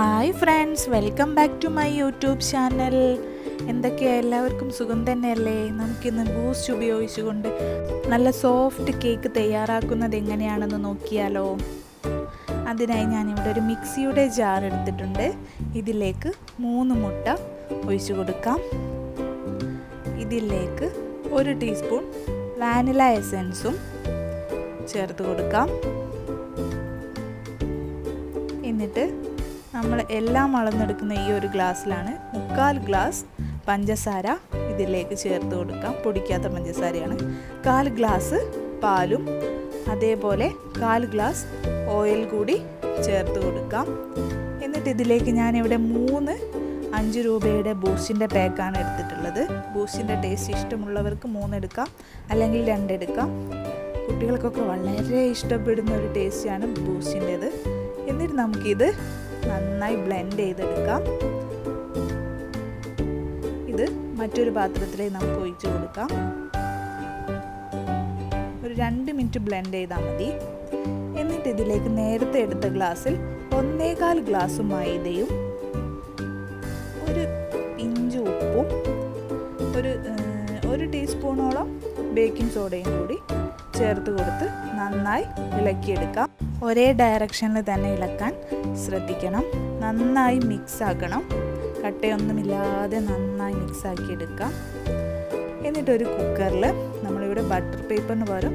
Hi friends welcome back to my YouTube channel എന്തൊക്കെയാ? എല്ലാവർക്കും സുഖം തന്നെയല്ലേ? നമുക്കിന്ന് ബൂസ്റ്റ് ഉപയോഗിച്ചുകൊണ്ട് നല്ല സോഫ്റ്റ് കേക്ക് തയ്യാറാക്കുന്നത് എങ്ങനെയാണെന്ന് നോക്കിയാലോ? അതിനായി ഞാനിവിടെ ഒരു മിക്സിയുടെ ജാർ എടുത്തിട്ടുണ്ട്. ഇതിലേക്ക് മൂന്ന് മുട്ട ഒഴിച്ചു കൊടുക്കാം. ഇതിലേക്ക് ഒരു ടീസ്പൂൺ വാനില എസൻസും ചേർത്ത് കൊടുക്കാം. എന്നിട്ട് നമ്മൾ എല്ലാം അളന്നെടുക്കുന്ന ഈ ഒരു ഗ്ലാസ്സിലാണ് മുക്കാൽ ഗ്ലാസ് പഞ്ചസാര ഇതിലേക്ക് ചേർത്ത് കൊടുക്കാം. പൊടിക്കാത്ത പഞ്ചസാരയാണ്. കാൽ ഗ്ലാസ് പാലും അതേപോലെ കാൽ ഗ്ലാസ് ഓയിൽ കൂടി ചേർത്ത് കൊടുക്കാം. എന്നിട്ട് ഇതിലേക്ക് ഞാനിവിടെ മൂന്ന് അഞ്ച് രൂപയുടെ ബൂസ്റ്റിന്റെ പാക്കാണ് എടുത്തിട്ടുള്ളത്. ബൂസ്റ്റിന്റെ ടേസ്റ്റ് ഇഷ്ടമുള്ളവർക്ക് മൂന്നെടുക്കാം അല്ലെങ്കിൽ രണ്ടെടുക്കാം. കുട്ടികൾക്കൊക്കെ വളരെ ഇഷ്ടപ്പെടുന്ന ഒരു ടേസ്റ്റാണ് ബൂസ്റ്റിന്റെത്. എന്നിട്ട് നമുക്കിത് നന്നായി ബ്ലെൻഡ് ചെയ്തെടുക്കാം. ഇത് മറ്റൊരു പാത്രത്തിലേക്ക് നമുക്ക് ഒഴിച്ചു കൊടുക്കാം. ഒരു രണ്ട് മിനിറ്റ് ബ്ലെൻഡ് ചെയ്താൽ മതി. എന്നിട്ട് ഇതിലേക്ക് നേരത്തെ എടുത്ത ഗ്ലാസ്സിൽ ഒന്നേകാൽ ഗ്ലാസ് മൈദയും ഒരു പിഞ്ച് ഉപ്പും ഒരു ഒരു ടീസ്പൂണോളം ബേക്കിംഗ് സോഡയും കൂടി ചേർത്ത് കൊടുത്ത് നന്നായി ഇളക്കിയെടുക്കാം. ഒരേ ഡയറക്ഷനിൽ തന്നെ ഇളക്കാൻ ശ്രദ്ധിക്കണം. നന്നായി മിക്സ് ആക്കണം. കട്ടയൊന്നുമില്ലാതെ നന്നായി മിക്സ് ആക്കി എടുക്കാം എന്നിട്ട് ഒരു കുക്കറിൽ നമ്മളിവിടെ ബട്ടർ പേപ്പറിന് പകരം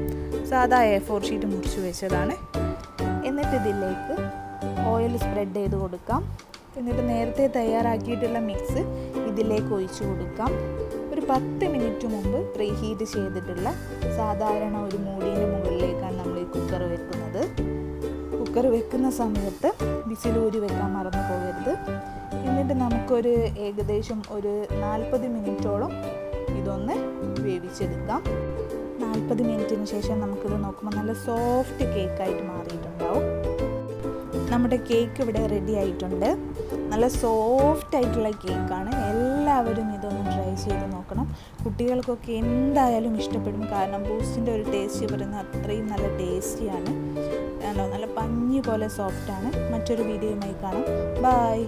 സാധാ എ ഫോർ ഷീറ്റ് മുറിച്ച് വെച്ചതാണ്. എന്നിട്ട് ഇതിലേക്ക് ഓയിൽ സ്പ്രെഡ് ചെയ്ത് കൊടുക്കാം. എന്നിട്ട് നേരത്തെ തയ്യാറാക്കിയിട്ടുള്ള മിക്സ് ഇതിലേക്ക് ഒഴിച്ചു കൊടുക്കാം. പത്ത് മിനിറ്റ് മുമ്പ് പ്രീ ഹീറ്റ് ചെയ്തിട്ടുള്ള സാധാരണ ഒരു മൂടീന്റെ മുകളിലേക്കാണ് നമ്മൾ ഈ കുക്കർ വെക്കുന്നത്. കുക്കർ വെക്കുന്ന സമയത്ത് വിസിലൂരി വെക്കാൻ മറന്നു പോകരുത്. എന്നിട്ട് നമുക്കൊരു ഏകദേശം ഒരു നാൽപ്പത് മിനിറ്റോളം ഇതൊന്ന് വേവിച്ചെടുക്കാം. നാൽപ്പത് മിനിറ്റിന് ശേഷം നമുക്കിത് നോക്കുമ്പോൾ നല്ല സോഫ്റ്റ് കേക്കായിട്ട് മാറിയിട്ടുണ്ടാവും. നമ്മുടെ കേക്ക് ഇവിടെ റെഡി ആയിട്ടുണ്ട്. നല്ല സോഫ്റ്റ് ആയിട്ടുള്ള കേക്കാണ് എല്ലാവരും ഇതൊന്ന് ട്രൈ ചെയ്ത് നോക്കണം. കുട്ടികൾക്കൊക്കെ എന്തായാലും ഇഷ്ടപ്പെടും. കാരണം ബൂസ്റ്റിന്റെ ഒരു ടേസ്റ്റ് പറയുന്നത് അത്രയും നല്ല ടേസ്റ്റിയാണ് നല്ല പഞ്ഞി പോലെ സോഫ്റ്റാണ് മറ്റൊരു വീഡിയോയുമായി കാണാം. ബായ്